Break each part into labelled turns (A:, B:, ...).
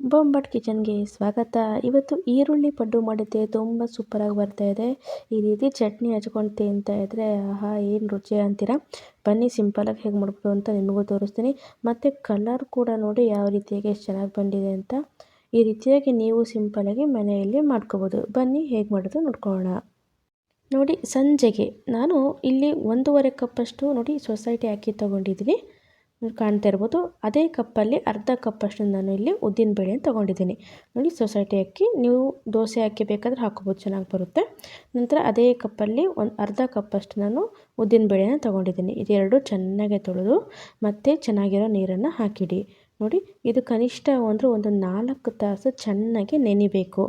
A: ಬೊಂಬಟ್ ಕಿಚನ್ಗೆ ಸ್ವಾಗತ. ಇವತ್ತು ಈರುಳ್ಳಿ ಪಡ್ಡು ಮಾಡಿದ್ದೆ ತುಂಬ ಸೂಪರಾಗಿ ಬರ್ತಾ ಇದೆ ಈ ರೀತಿ ಚಟ್ನಿ ಹಚ್ಕೊಂಡು ತಿಂತಾ ಇದ್ದರೆ ಆಹಾ, ಏನು ರುಚಿ ಅಂತೀರ? ಬನ್ನಿ ಸಿಂಪಲಾಗಿ ಹೇಗೆ ಮಾಡ್ಬೋದು ಅಂತ ನಿಮಗೂ ತೋರಿಸ್ತೀನಿ. ಮತ್ತು ಕಲರ್ ಕೂಡ ನೋಡಿ ಯಾವ ರೀತಿಯಾಗಿ ಎಷ್ಟು ಚೆನ್ನಾಗಿ ಬಂದಿದೆ ಅಂತ. ಈ ರೀತಿಯಾಗಿ ನೀವು ಸಿಂಪಲಾಗಿ ಮನೆಯಲ್ಲಿ ಮಾಡ್ಕೋಬೋದು. ಬನ್ನಿ ಹೇಗೆ ಮಾಡೋದು ನೋಡ್ಕೊಳ್ಳೋಣ. ನೋಡಿ, ಸಂಜೆಗೆ ನಾನು ಇಲ್ಲಿ ಒಂದೂವರೆ ಕಪ್ಪಷ್ಟು ನೋಡಿ ಸೊಸೈಟಿ ಅಕ್ಕಿ ತೊಗೊಂಡಿದ್ದೀನಿ. ಕಾಣ್ತಾ ಇರ್ಬೋದು, ಅದೇ ಕಪ್ಪಲ್ಲಿ ಅರ್ಧ ಕಪ್ಪಷ್ಟು ನಾನು ಇಲ್ಲಿ ಉದ್ದಿನ ಬೇಳೆನ ತೊಗೊಂಡಿದ್ದೀನಿ. ನೋಡಿ, ಸೊಸೈಟಿ ಅಕ್ಕಿ, ನೀವು ದೋಸೆ ಅಕ್ಕಿ ಬೇಕಾದರೆ ಹಾಕೋಬೋದು, ಚೆನ್ನಾಗಿ ಬರುತ್ತೆ. ನಂತರ ಅದೇ ಕಪ್ಪಲ್ಲಿ ಒಂದು ಅರ್ಧ ಕಪ್ಪಷ್ಟು ನಾನು ಉದ್ದಿನ ಬೇಳೆನ ತೊಗೊಂಡಿದ್ದೀನಿ. ಇದೆರಡು ಚೆನ್ನಾಗಿ ತೊಳೆದು ಮತ್ತು ಚೆನ್ನಾಗಿರೋ ನೀರನ್ನು ಹಾಕಿಡಿ. ನೋಡಿ, ಇದು ಕನಿಷ್ಠ ಅಂದರೆ ಒಂದು ನಾಲ್ಕು ತಾಸು ಚೆನ್ನಾಗಿ ನೆನಿಬೇಕು.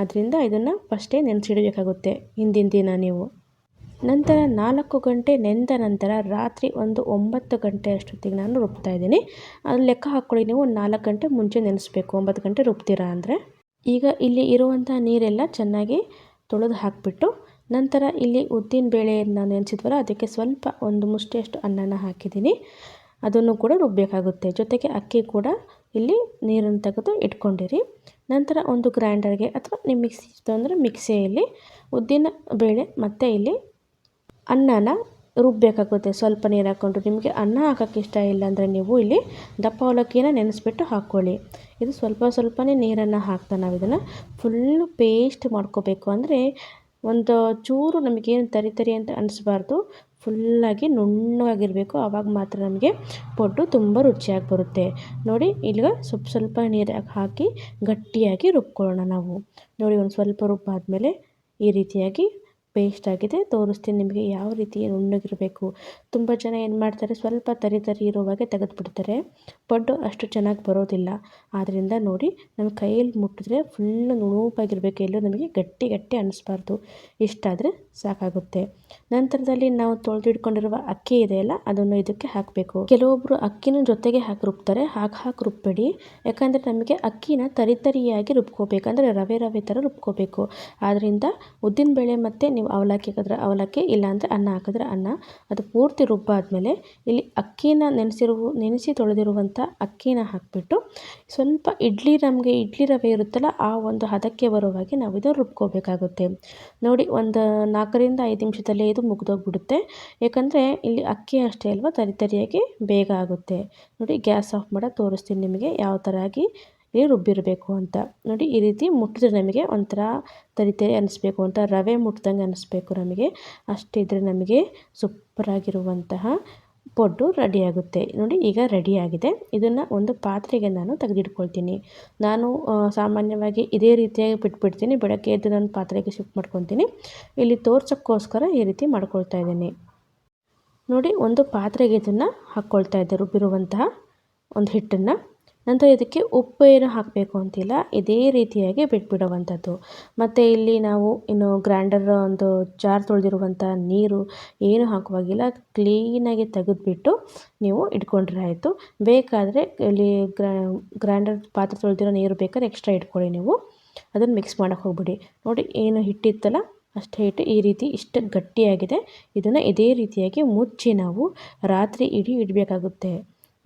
A: ಆದ್ದರಿಂದ ಇದನ್ನು ಫಸ್ಟೇ ನೆನೆಸಿಡಬೇಕಾಗುತ್ತೆ, ಹಿಂದಿನ ದಿನ ನೀವು. ನಂತರ ನಾಲ್ಕು ಗಂಟೆ ನೆಂದ ನಂತರ ರಾತ್ರಿ ಒಂದು ಒಂಬತ್ತು ಗಂಟೆ ಅಷ್ಟೊತ್ತಿಗೆ ನಾನು ರುಬ್ತಾ ಇದ್ದೀನಿ. ಅದು ಲೆಕ್ಕ ಹಾಕ್ಕೊಳ್ಳಿ ನೀವು ಒಂದು ನಾಲ್ಕು ಗಂಟೆ ಮುಂಚೆ ನೆನೆಸ್ಬೇಕು. ಒಂಬತ್ತು ಗಂಟೆ ರುಬ್ತೀರಾ ಅಂದರೆ? ಈಗ ಇಲ್ಲಿ ಇರುವಂಥ ನೀರೆಲ್ಲ ಚೆನ್ನಾಗಿ ತೊಳೆದು ಹಾಕಿಬಿಟ್ಟು ನಂತರ ಇಲ್ಲಿ ಉದ್ದಿನ ಬೇಳೆಯನ್ನು ನೆನೆಸಿದ್ವಲ್ಲ, ಅದಕ್ಕೆ ಸ್ವಲ್ಪ ಒಂದು ಮುಷ್ಟಿಯಷ್ಟು ಅನ್ನನ ಹಾಕಿದ್ದೀನಿ. ಅದನ್ನು ಕೂಡ ರುಬ್ಬಬೇಕಾಗುತ್ತೆ ಜೊತೆಗೆ ಅಕ್ಕಿ ಕೂಡ ಇಲ್ಲಿ ನೀರನ್ನು ತೆಗೆದು ಇಟ್ಕೊಂಡಿರಿ. ನಂತರ ಒಂದು ಗ್ರೈಂಡರ್ಗೆ ಅಥವಾ ನಿಮ್ಮ ಮಿಕ್ಸಿ ಅಂದರೆ ಮಿಕ್ಸಿಯಲ್ಲಿ ಉದ್ದಿನ ಬೇಳೆ ಮತ್ತು ಇಲ್ಲಿ ಅನ್ನನ ರುಬ್ಬಬೇಕಾಗುತ್ತೆ ಸ್ವಲ್ಪ ನೀರು ಹಾಕ್ಕೊಂಡು ನಿಮಗೆ ಅನ್ನ ಹಾಕೋಕ್ಕೆ ಇಷ್ಟ ಇಲ್ಲ ಅಂದರೆ ನೀವು ಇಲ್ಲಿ ದಪ್ಪ ಅವಲಕ್ಕಿನ ನೆನೆಸ್ಬಿಟ್ಟು ಹಾಕ್ಕೊಳ್ಳಿ ಇದು ಸ್ವಲ್ಪ ಸ್ವಲ್ಪನೇ ನೀರನ್ನು ಹಾಕ್ತಾ ನಾವು ಇದನ್ನು ಫುಲ್ಲು ಪೇಸ್ಟ್ ಮಾಡ್ಕೋಬೇಕು. ಅಂದರೆ ಒಂದು ಚೂರು ನಮಗೇನು ತರಿ ತರಿ ಅಂತ ಅನಿಸ್ಬಾರ್ದು. ಫುಲ್ಲಾಗಿ ನುಣ್ಣಗಾಗಿರಬೇಕು. ಆವಾಗ ಮಾತ್ರ ನಮಗೆ ಪೊಡ್ಡು ತುಂಬ ರುಚಿಯಾಗಿ ಬರುತ್ತೆ. ನೋಡಿ ಈಗ ಸ್ವಲ್ಪ ಸ್ವಲ್ಪ ನೀರು ಹಾಕಿ ಗಟ್ಟಿಯಾಗಿ ರುಬ್ಕೊಳ್ಳೋಣ ನಾವು. ನೋಡಿ, ಒಂದು ಸ್ವಲ್ಪ ರುಬ್ಬಾದಮೇಲೆ ಈ ರೀತಿಯಾಗಿ ಪೇಸ್ಟ್ ಆಗಿದೆ. ತೋರಿಸ್ತೀನಿ ನಿಮಗೆ ಯಾವ ರೀತಿ ನುಣ್ಣಗಿರಬೇಕು ತುಂಬ ಜನ ಏನು ಮಾಡ್ತಾರೆ, ಸ್ವಲ್ಪ ತರಿ ತರಿ ಇರುವಾಗೆ ತೆಗೆದುಬಿಡ್ತಾರೆ. ಪಡ್ಡು ಅಷ್ಟು ಚೆನ್ನಾಗಿ ಬರೋದಿಲ್ಲ. ಆದ್ದರಿಂದ ನೋಡಿ ನಮ್ಮ ಕೈಯಲ್ಲಿ ಮುಟ್ಟಿದ್ರೆ ಫುಲ್ಲು ನುಣುಪಾಗಿರಬೇಕು ಎಲ್ಲೂ ನಮಗೆ ಗಟ್ಟಿ ಗಟ್ಟಿ ಅನ್ನಿಸ್ಬಾರ್ದು ಇಷ್ಟಾದರೆ ಸಾಕಾಗುತ್ತೆ. ನಂತರದಲ್ಲಿ ನಾವು ತೊಳೆದಿಟ್ಕೊಂಡಿರುವ ಅಕ್ಕಿ ಇದೆಯಲ್ಲ ಅದನ್ನು ಇದಕ್ಕೆ ಹಾಕಬೇಕು. ಕೆಲವೊಬ್ಬರು ಅಕ್ಕಿನ ಜೊತೆಗೆ ಹಾಕಿ ರುಬ್ತಾರೆ. ಹಾಕಿ ಹಾಕಿ ರುಬ್ಬೇಡಿ. ಯಾಕಂದರೆ ನಮಗೆ ಅಕ್ಕಿನ ತರಿ ತರಿಯಾಗಿ ರುಬ್ಕೋಬೇಕು. ಅಂದರೆ ರವೆ ರವೆ ಥರ ರುಬ್ಕೋಬೇಕು. ಆದ್ದರಿಂದ ಉದ್ದಿನಬೇಳೆ ಮತ್ತು ನೀವು ಅವಲಕ್ಕಿ ಹಾಕಿದ್ರೆ ಅವಲಕ್ಕಿ, ಇಲ್ಲಾಂದರೆ ಅನ್ನ ಹಾಕಿದ್ರೆ ಅನ್ನ. ಅದು ಪೂರ್ತಿ ರುಬ್ಬಾದಮೇಲೆ ಇಲ್ಲಿ ಅಕ್ಕಿನ ನೆನೆಸಿರುವ, ನೆನೆಸಿ ತೊಳೆದಿರುವಂಥ ಅಕ್ಕಿನ ಹಾಕಿಬಿಟ್ಟು ಸ್ವಲ್ಪ ಇಡ್ಲಿ ನಮಗೆ ಇಡ್ಲಿ ರವೆ ಇರುತ್ತಲ್ಲ, ಆ ಒಂದು ಹದಕ್ಕೆ ಬರುವಾಗೆ ನಾವು ಇದು ರುಬ್ಕೋಬೇಕಾಗುತ್ತೆ. ನೋಡಿ, ಒಂದು ನಾಲ್ಕರಿಂದ ಐದು ನಿಮಿಷದಲ್ಲೇ ಇದು ಮುಗಿದೋಗ್ಬಿಡುತ್ತೆ. ಯಾಕಂದರೆ ಇಲ್ಲಿ ಅಕ್ಕಿ ಅಷ್ಟೇ ಅಲ್ವಾ ತರಿ ತರಿಯಾಗಿ ಬೇಗ ಆಗುತ್ತೆ. ನೋಡಿ, ಗ್ಯಾಸ್ ಆಫ್ ಮಾಡಿ ತೋರಿಸ್ತೀನಿ ನಿಮಗೆ ಯಾವ ಥರ ಆಗಿ ಇಲ್ಲಿ ರುಬ್ಬಿರಬೇಕು ಅಂತ. ನೋಡಿ, ಈ ರೀತಿ ಮುಟ್ಟಿದ್ರೆ ನಮಗೆ ಒಂಥರ ತರಿ ತರಿ ಅನ್ನಿಸ್ಬೇಕು ಅಂತ ರವೆ ಮುಟ್ಟಿದಂಗೆ ಅನ್ನಿಸ್ಬೇಕು ನಮಗೆ. ಅಷ್ಟಿದ್ರೆ ನಮಗೆ ಸೂಪರಾಗಿರುವಂತಹ ಪೊಡ್ಡು ರೆಡಿಯಾಗುತ್ತೆ ನೋಡಿ, ಈಗ ರೆಡಿಯಾಗಿದೆ ಇದನ್ನು ಒಂದು ಪಾತ್ರೆಗೆ ನಾನು ತೆಗೆದಿಟ್ಕೊಳ್ತೀನಿ. ನಾನು ಸಾಮಾನ್ಯವಾಗಿ ಇದೇ ರೀತಿಯಾಗಿ ಬಿಟ್ಬಿಡ್ತೀನಿ. ಬೆಳಗ್ಗೆ ಎದ್ದು ನಾನು ಪಾತ್ರೆಗೆ ಶಿಫ್ಟ್ ಮಾಡ್ಕೊತೀನಿ ಇಲ್ಲಿ ತೋರ್ಸೋಕ್ಕೋಸ್ಕರ ಈ ರೀತಿ ಮಾಡ್ಕೊಳ್ತಾ ಇದ್ದೀನಿ. ನೋಡಿ, ಒಂದು ಪಾತ್ರೆಗೆ ಇದನ್ನು ಹಾಕ್ಕೊಳ್ತಾ ಇದ್ದೆ, ರುಬ್ಬಿರುವಂತಹ ಒಂದು ಹಿಟ್ಟನ್ನು. ನಂತರ ಇದಕ್ಕೆ ಉಪ್ಪು ಏನು ಹಾಕಬೇಕು ಅಂತಿಲ್ಲ. ಇದೇ ರೀತಿಯಾಗಿ ಬಿಟ್ಬಿಡುವಂಥದ್ದು. ಮತ್ತು ಇಲ್ಲಿ ನಾವು ಇನ್ನು ಗ್ರೈಂಡರ್ ಒಂದು ಜಾರ್ ತೊಳೆದಿರುವಂಥ ನೀರು ಏನು ಹಾಕುವಾಗಿಲ್ಲ. ಕ್ಲೀನಾಗಿ ತೆಗೆದುಬಿಟ್ಟು ನೀವು ಇಟ್ಕೊಂಡ್ರೆ ಆಯಿತು. ಬೇಕಾದರೆ ಇಲ್ಲಿ ಗ್ರೈಂಡರ್ ಪಾತ್ರೆ ತೊಳೆದಿರೋ ನೀರು ಬೇಕಾದ್ರೆ ಎಕ್ಸ್ಟ್ರಾ ಇಟ್ಕೊಳ್ಳಿ ನೀವು. ಅದನ್ನು ಮಿಕ್ಸ್ ಮಾಡೋಕ್ಕೆ ಹೋಗ್ಬಿಡಿ. ನೋಡಿ ಏನು ಹಿಟ್ಟಿತ್ತಲ್ಲ, ಅಷ್ಟೇ ಹಿಟ್ಟು ಈ ರೀತಿ ಇಷ್ಟು ಗಟ್ಟಿಯಾಗಿದೆ. ಇದನ್ನು ಇದೇ ರೀತಿಯಾಗಿ ಮುಚ್ಚಿ ನಾವು ರಾತ್ರಿ ಇಡೀ ಇಡಬೇಕಾಗುತ್ತೆ.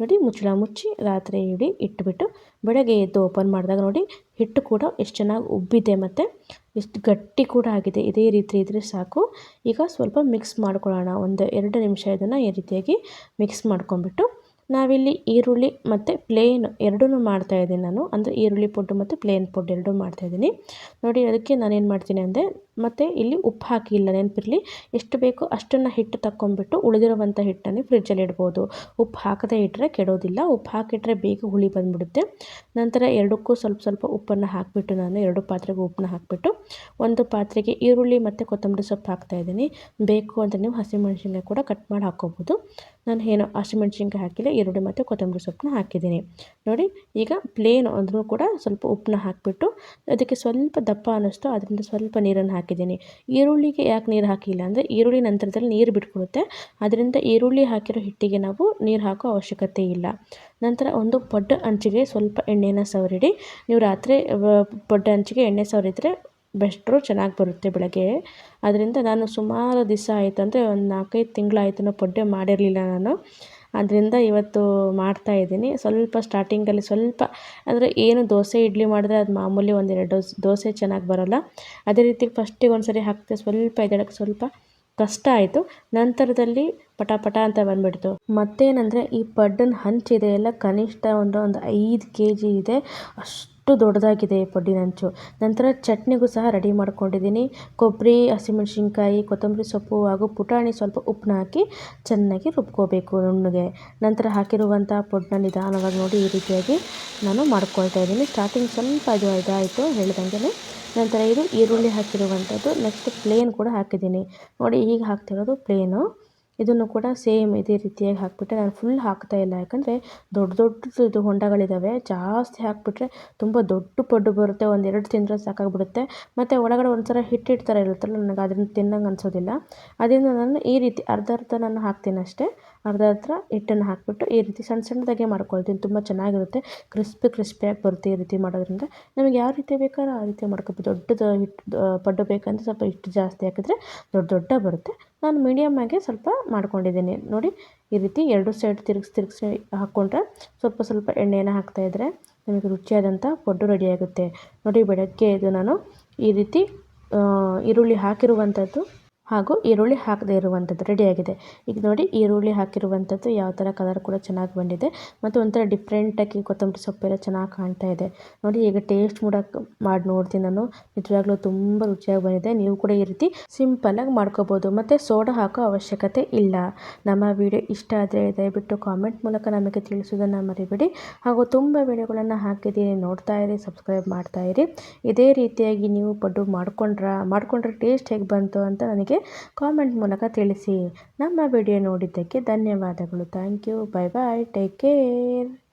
A: ನೋಡಿ ಮುಚ್ಚಳ ಮುಚ್ಚಿ ರಾತ್ರಿ ಇಡೀ ಇಟ್ಬಿಟ್ಟು ಬೆಳಗ್ಗೆ ಎದ್ದು ಓಪನ್ ಮಾಡಿದಾಗ ನೋಡಿ ಹಿಟ್ಟು ಕೂಡ ಎಷ್ಟು ಚೆನ್ನಾಗಿ ಉಬ್ಬಿದೆ ಮತ್ತು ಎಷ್ಟು ಗಟ್ಟಿ ಕೂಡ ಆಗಿದೆ. ಇದೇ ರೀತಿ ಇದ್ದರೆ ಸಾಕು. ಈಗ ಸ್ವಲ್ಪ ಮಿಕ್ಸ್ ಮಾಡ್ಕೊಳ್ಳೋಣ. ಒಂದು ಎರಡು ನಿಮಿಷ ಇದನ್ನು ಈ ರೀತಿಯಾಗಿ ಮಿಕ್ಸ್ ಮಾಡ್ಕೊಂಬಿಟ್ಟು ನಾವಿಲ್ಲಿ ಈರುಳ್ಳಿ ಮತ್ತು ಪ್ಲೇನ್ ಎರಡೂ ಮಾಡ್ತಾಯಿದ್ದೀನಿ ನಾನು. ಅಂದರೆ ಈರುಳ್ಳಿ ಪುಡ್ಡು ಮತ್ತು ಪ್ಲೇನ್ ಪುಡ್ ಎರಡೂ ಮಾಡ್ತಾಯಿದ್ದೀನಿ ನೋಡಿ ಅದಕ್ಕೆ ನಾನೇನು ಮಾಡ್ತೀನಿ ಅಂದರೆ ಮತ್ತು ಇಲ್ಲಿ ಉಪ್ಪು ಹಾಕಿಲ್ಲ ನೆನಪಿರಲಿ. ಎಷ್ಟು ಬೇಕೋ ಅಷ್ಟನ್ನು ಹಿಟ್ಟು ತಕ್ಕೊಂಬಿಟ್ಟು ಉಳಿದಿರುವಂಥ ಹಿಟ್ಟನ್ನು ಫ್ರಿಜ್ಜಲ್ಲಿ ಇಡ್ಬೋದು. ಉಪ್ಪು ಹಾಕದೇ ಇಟ್ಟರೆ ಕೆಡೋದಿಲ್ಲ. ಉಪ್ಪು ಹಾಕಿಟ್ರೆ ಬೇಗ ಹುಳಿ ಬಂದುಬಿಡುತ್ತೆ. ನಂತರ ಎರಡಕ್ಕೂ ಸ್ವಲ್ಪ ಸ್ವಲ್ಪ ಉಪ್ಪನ್ನು ಹಾಕಿಬಿಟ್ಟು ನಾನು ಎರಡು ಪಾತ್ರೆಗೆ ಉಪ್ಪನ್ನ ಹಾಕಿಬಿಟ್ಟು ಒಂದು ಪಾತ್ರೆಗೆ ಈರುಳ್ಳಿ ಮತ್ತು ಕೊತ್ತಂಬರಿ ಸೊಪ್ಪು ಹಾಕ್ತಾಯಿದ್ದೀನಿ ಬೇಕು ಅಂತ ನೀವು ಹಸಿಮೆಣ್ಸಿನ್ಕಾಯಿ ಕೂಡ ಕಟ್ ಮಾಡಿ ಹಾಕ್ಕೋಬೋದು. ನಾನು ಏನೋ ಹಸಿಮೆಣ್ಸಿನ್ಕಾಯಿ ಹಾಕಿಲ್ಲ, ಈರುಳ್ಳಿ ಮತ್ತು ಕೊತ್ತಂಬರಿ ಸೊಪ್ಪನ್ನ ಹಾಕಿದ್ದೀನಿ. ನೋಡಿ, ಈಗ ಪ್ಲೇನ್ ಅಂದರೂ ಕೂಡ ಸ್ವಲ್ಪ ಉಪ್ಪನ್ನ ಹಾಕಿಬಿಟ್ಟು ಅದಕ್ಕೆ ಸ್ವಲ್ಪ ದಪ್ಪ ಅನ್ನಿಸ್ತು. ಅದರಿಂದ ಸ್ವಲ್ಪ ನೀರನ್ನು ಹಾಕಿದ್ದೀನಿ. ಈರುಳ್ಳಿಗೆ ಯಾಕೆ ನೀರು ಹಾಕಿಲ್ಲ ಅಂದರೆ ಈರುಳ್ಳಿ ನಂತರದಲ್ಲಿ ನೀರು ಬಿಟ್ಕೊಡುತ್ತೆ. ಅದರಿಂದ ಈರುಳ್ಳಿ ಹಾಕಿರೋ ಹಿಟ್ಟಿಗೆ ನಾವು ನೀರು ಹಾಕೋ ಅವಶ್ಯಕತೆ ಇಲ್ಲ. ನಂತರ ಒಂದು ಪೊಡ್ಡ ಹಂಚಿಗೆ ಸ್ವಲ್ಪ ಎಣ್ಣೆನ ಸವರಿಡಿ. ನೀವು ರಾತ್ರಿ ಪೊಡ್ಡ ಹಂಚಿಗೆ ಎಣ್ಣೆ ಸವರಿದ್ರೆ ಬೆಸ್ಟ್ರು ಚೆನ್ನಾಗಿ ಬರುತ್ತೆ ಬೆಳಗ್ಗೆ. ಅದರಿಂದ ನಾನು ಸುಮಾರು ದಿವಸ ಆಯಿತು ಅಂದರೆ ಒಂದು ನಾಲ್ಕೈದು ತಿಂಗಳಾಯ್ತು ಪೊಡ್ಡೆ ಮಾಡಿರಲಿಲ್ಲ ನಾನು. ಅದರಿಂದ ಇವತ್ತು ಮಾಡ್ತಾ ಇದ್ದೀನಿ. ಸ್ವಲ್ಪ ಸ್ಟಾರ್ಟಿಂಗಲ್ಲಿ ಸ್ವಲ್ಪ, ಅಂದರೆ ಏನು ದೋಸೆ, ಇಡ್ಲಿ ಮಾಡಿದ್ರೆ ಅದು ಮಾಮೂಲಿ ಒಂದೆರಡು ಡೋಸ್ ದೋಸೆ ಚೆನ್ನಾಗಿ ಬರೋಲ್ಲ. ಅದೇ ರೀತಿ ಫಸ್ಟಿಗೆ ಒಂದು ಸರಿ ಹಾಕಿದೆ ಸ್ವಲ್ಪ ಎದ್ದೇಳಕ್ಕೆ ಸ್ವಲ್ಪ ಕಷ್ಟ ಆಯಿತು. ನಂತರದಲ್ಲಿ ಪಟ ಪಟ ಅಂತ ಬಂದ್ಬಿಡ್ತು. ಮತ್ತೇನಂದರೆ ಈ ಪಡ್ಡನ ಹಂಚಿದೆ ಎಲ್ಲ ಕನಿಷ್ಠ ಒಂದು ಒಂದು ಐದು ಕೆ ಜಿ ಇದೆ. ಅಷ್ಟು ದೊಡ್ಡದಾಗಿದೆ ಈ ಪಡ್ಡಿನ ನಂತರ ಚಟ್ನಿಗೂ ಸಹ ರೆಡಿ ಮಾಡ್ಕೊಂಡಿದ್ದೀನಿ. ಕೊಬ್ಬರಿ, ಹಸಿಮೆಣಸಿನ್ಕಾಯಿ, ಕೊತ್ತಂಬರಿ ಸೊಪ್ಪು ಹಾಗೂ ಪುಟಾಣಿ ಸ್ವಲ್ಪ ಉಪ್ಪನ್ನ ಹಾಕಿ ಚೆನ್ನಾಗಿ ರುಬ್ಕೋಬೇಕು ನುಣ್ಣಗೆ. ನಂತರ ಹಾಕಿರುವಂಥ ಪೊಡ್ಡನ್ನ ನಿಧಾನವಾಗಿ ನೋಡಿ ಈ ರೀತಿಯಾಗಿ ನಾನು ಮಾಡ್ಕೊಳ್ತಾ ಇದ್ದೀನಿ. ಸ್ಟಾರ್ಟಿಂಗ್ ಸ್ವಲ್ಪ ಇದು ಇದಾಯಿತು ಹೇಳ್ದಂಗೆ ನಂತರ ಇದು ಈರುಳ್ಳಿ ಹಾಕಿರುವಂಥದ್ದು. ನೆಕ್ಸ್ಟ್ ಪ್ಲೇನ್ ಕೂಡ ಹಾಕಿದ್ದೀನಿ. ನೋಡಿ ಈಗ ಹಾಕ್ತಿರೋದು ಪ್ಲೇನು. ಇದನ್ನು ಕೂಡ ಸೇಮ್ ಇದೇ ರೀತಿಯಾಗಿ ಹಾಕಿಬಿಟ್ಟೆ ನಾನು ಫುಲ್ ಹಾಕ್ತಾ ಇಲ್ಲ. ಯಾಕಂದರೆ ದೊಡ್ಡ ದೊಡ್ಡದು ಹೊಂಡಗಳಿದ್ದಾವೆ ಜಾಸ್ತಿ ಹಾಕಿಬಿಟ್ರೆ ತುಂಬ ದೊಡ್ಡ ಪಡ್ಡು ಬರುತ್ತೆ. ಒಂದೆರಡು ತಿಂದರೆ ಸಾಕಾಗ್ಬಿಡುತ್ತೆ. ಮತ್ತು ಒಳಗಡೆ ಒಂಥರ ಹಿಟ್ಟು ಥರ ಇರುತ್ತಲ್ಲ, ನನಗೆ ಅದನ್ನು ತಿನ್ನಂಗೆ ಅನಿಸೋದಿಲ್ಲ. ಅದರಿಂದ ನಾನು ಈ ರೀತಿ ಅರ್ಧ ಅರ್ಧ ನಾನು ಹಾಕ್ತೀನಿ ಅಷ್ಟೇ. ಅರ್ಧ ಹತ್ರ ಹಿಟ್ಟನ್ನು ಹಾಕಿಬಿಟ್ಟು ಈ ರೀತಿ ಸಣ್ಣ ಸಣ್ಣದಾಗೆ ಮಾಡ್ಕೊಳ್ತೀನಿ. ತುಂಬ ಚೆನ್ನಾಗಿರುತ್ತೆ. ಕ್ರಿಸ್ಪಿ ಕ್ರಿಸ್ಪಿಯಾಗಿ ಬರುತ್ತೆ ಈ ರೀತಿ ಮಾಡೋದ್ರಿಂದ. ನಮಗೆ ಯಾವ ರೀತಿ ಬೇಕಾದ್ರೂ ಆ ರೀತಿ ಮಾಡ್ಕೊಬೋದು. ದೊಡ್ಡದು ಹಿಟ್ಟು ಪಡ್ಡು ಬೇಕಂದರೆ ಸ್ವಲ್ಪ ಹಿಟ್ಟು ಜಾಸ್ತಿ ಹಾಕಿದ್ರೆ ದೊಡ್ಡ ದೊಡ್ಡ ಬರುತ್ತೆ. ನಾನು ಮೀಡಿಯಮ್ಮಾಗೆ ಸ್ವಲ್ಪ ಮಾಡ್ಕೊಂಡಿದ್ದೀನಿ. ನೋಡಿ, ಈ ರೀತಿ ಎರಡು ಸೈಡ್ ತಿರುಗಿಸಿ ತಿರುಗಿಸಿ ಹಾಕ್ಕೊಂಡ್ರೆ ಸ್ವಲ್ಪ ಸ್ವಲ್ಪ ಎಣ್ಣೆಯನ್ನು ಹಾಕ್ತಾಯಿದ್ರೆ ನಮಗೆ ರುಚಿಯಾದಂಥ ಪಡ್ಡು ರೆಡಿಯಾಗುತ್ತೆ ನೋಡಿ, ಬೆಳಗ್ಗೆ ಇದು ನಾನು ಈ ರೀತಿ ಈರುಳ್ಳಿ ಹಾಕಿರುವಂಥದ್ದು ಹಾಗೂ ಈರುಳ್ಳಿ ಹಾಕದೇ ಇರುವಂಥದ್ದು ರೆಡಿಯಾಗಿದೆ ಈಗ ನೋಡಿ, ಈರುಳ್ಳಿ ಹಾಕಿರುವಂಥದ್ದು ಯಾವ ಥರ ಕಲರ್ ಕೂಡ ಚೆನ್ನಾಗಿ ಬಂದಿದೆ. ಮತ್ತು ಒಂಥರ ಡಿಫ್ರೆಂಟಾಗಿ ಕೊತ್ತಂಬರಿ ಸೊಪ್ಪೆಲ್ಲ ಚೆನ್ನಾಗಿ ಕಾಣ್ತಾ ಇದೆ. ನೋಡಿ, ಈಗ ಟೇಸ್ಟ್ ಮಾಡೋಕೆ ಮಾಡಿ ನೋಡ್ತೀನಿ ನಾನು. ನಿಜವಾಗ್ಲೂ ತುಂಬ ರುಚಿಯಾಗಿ ಬಂದಿದೆ. ನೀವು ಕೂಡ ಈ ರೀತಿ ಸಿಂಪಲ್ಲಾಗಿ ಮಾಡ್ಕೋಬೋದು. ಮತ್ತು ಸೋಡಾ ಹಾಕೋ ಅವಶ್ಯಕತೆ ಇಲ್ಲ. ನಮ್ಮ ವಿಡಿಯೋ ಇಷ್ಟ ಆದರೆ ದಯವಿಟ್ಟು ಕಾಮೆಂಟ್ ಮೂಲಕ ನಮಗೆ ತಿಳಿಸೋದನ್ನು ಮರಿಬೇಡಿ. ಹಾಗೂ ತುಂಬ ವಿಡಿಯೋಗಳನ್ನು ಹಾಕಿದ್ದೀನಿ ನೋಡ್ತಾ ಇರಿ ಸಬ್ಸ್ಕ್ರೈಬ್ ಮಾಡ್ತಾ ಇರಿ. ಇದೇ ರೀತಿಯಾಗಿ ನೀವು ಪಡ್ಡು ಮಾಡ್ಕೊಂಡ್ರ, ಮಾಡ್ಕೊಂಡ್ರೆ ಟೇಸ್ಟ್ ಹೇಗೆ ಬಂತು ಅಂತ ನನಗೆ ಕಾಮೆಂಟ್ ಮೂಲಕ ತಿಳಿಸಿ. ನಮ್ಮ ವಿಡಿಯೋ ನೋಡಿದ್ದಕ್ಕೆ ಧನ್ಯವಾದಗಳು. Thank you bye bye take care